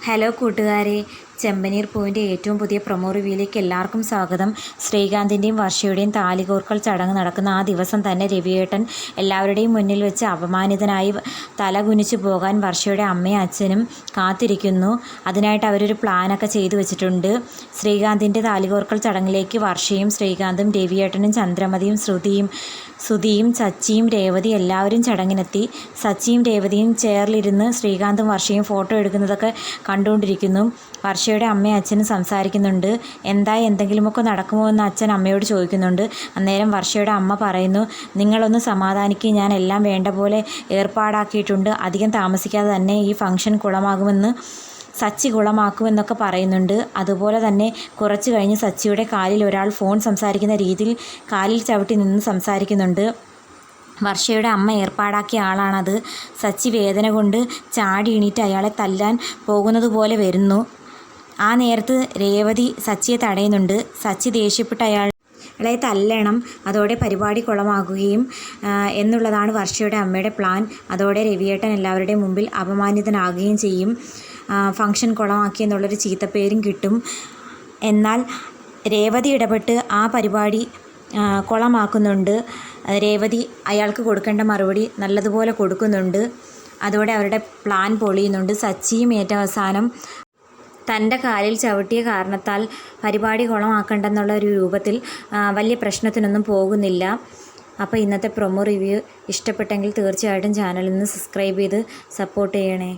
Hello കൂട്ടുകാരെ ചെമ്പനീർ പൂവിന്റെ ഏറ്റവും പുതിയ പ്രൊമോ റിവ്യൂയിലേക്ക് എല്ലാവർക്കും സ്വാഗതം. ശ്രീകാന്തിന്റെയും വർഷയുടെയും താലികോർക്കൽ ചടങ്ങ് നടക്കുന്ന ആ ദിവസം തന്നെ രവിയേട്ടൻ എല്ലാവരുടെയും മുന്നിൽ വെച്ച് അപമാനിതനായി തല കുനിച്ചു പോകാൻ വർഷയുടെ അമ്മയും അച്ഛനും കാത്തിരിക്കുന്നു. അതിനായിട്ട് അവരൊരു പ്ലാനൊക്കെ ചെയ്തു വെച്ചിട്ടുണ്ട്. ശ്രീകാന്തിന്റെ താലികോർക്കൽ ചടങ്ങിലേക്ക് വർഷയും ശ്രീകാന്തും രവിയേട്ടനും ചന്ദ്രമതിയും ശ്രുതിയും സുധിയും സച്ചിയും രേവതി എല്ലാവരും ചടങ്ങിനെത്തി. സച്ചിയും രേവതിയും ചേർലിരുന്ന് ശ്രീകാന്തും വർഷയും ഫോട്ടോ എടുക്കുന്നതൊക്കെ കണ്ടുകൊണ്ടിരിക്കുന്നു. വർഷയുടെ അമ്മയും അച്ഛനും സംസാരിക്കുന്നുണ്ട്. എന്തായി എന്തെങ്കിലുമൊക്കെ നടക്കുമോ എന്ന് അച്ഛൻ അമ്മയോട് ചോദിക്കുന്നുണ്ട്. അന്നേരം വർഷയുടെ അമ്മ പറയുന്നു നിങ്ങളൊന്ന് സമാധാനിക്കുക ഞാൻ എല്ലാം വേണ്ട പോലെ ഏർപ്പാടാക്കിയിട്ടുണ്ട്. അധികം താമസിക്കാതെ തന്നെ ഈ ഫംഗ്ഷൻ കുളമാകുമെന്ന് സച്ചി കുളമാക്കുമെന്നൊക്കെ പറയുന്നുണ്ട്. അതുപോലെ തന്നെ കുറച്ച് കഴിഞ്ഞ് സച്ചിയുടെ കാലിൽ ഒരാൾ ഫോൺ സംസാരിക്കുന്ന രീതിയിൽ കാലിൽ ചവിട്ടി നിന്ന് സംസാരിക്കുന്നുണ്ട്. വർഷയുടെ അമ്മ ഏർപ്പാടാക്കിയ ആളാണത്. സച്ചി വേദന കൊണ്ട് ചാടി എണീറ്റ് അയാളെ തല്ലാൻ പോകുന്നത് പോലെ വരുന്നു. ആ നേരത്ത് രേവതി സച്ചിയെ തടയുന്നുണ്ട്. സച്ചി ദേഷ്യപ്പെട്ട് അയാൾ അയാളെ തല്ലണം അതോടെ പരിപാടി കുളമാകുകയും എന്നുള്ളതാണ് വർഷയുടെ അമ്മയുടെ പ്ലാൻ. അതോടെ രവിയേട്ടൻ എല്ലാവരുടെയും മുമ്പിൽ അപമാനിതനാകുകയും ചെയ്യും. ഫംഗ്ഷൻ കുളമാക്കി എന്നുള്ളൊരു ചീത്തപ്പേരും കിട്ടും. എന്നാൽ രേവതി ഇടപെട്ട് ആ പരിപാടി കുളമാക്കുന്നുണ്ട്. രേവതി അയാൾക്ക് കൊടുക്കേണ്ട മറുപടി നല്ലതുപോലെ കൊടുക്കുന്നുണ്ട്. അതോടെ അവരുടെ പ്ലാൻ പൊളിയുന്നുണ്ട്. സച്ചിയും ഏറ്റവും അവസാനം തന്റെ കാലിൽ ചവിട്ടിയ കാരണത്താൽ പരിപാടി കുളമാക്കണ്ടെന്നുള്ള ഒരു രൂപത്തിൽ വലിയ പ്രശ്നത്തിനൊന്നും പോകുന്നില്ല. അപ്പോൾ ഇന്നത്തെ പ്രൊമോ റിവ്യൂ ഇഷ്ടപ്പെട്ടെങ്കിൽ തീർച്ചയായിട്ടും ചാനലിൽ നിന്ന് സബ്സ്ക്രൈബ് ചെയ്ത് സപ്പോർട്ട് ചെയ്യണേ.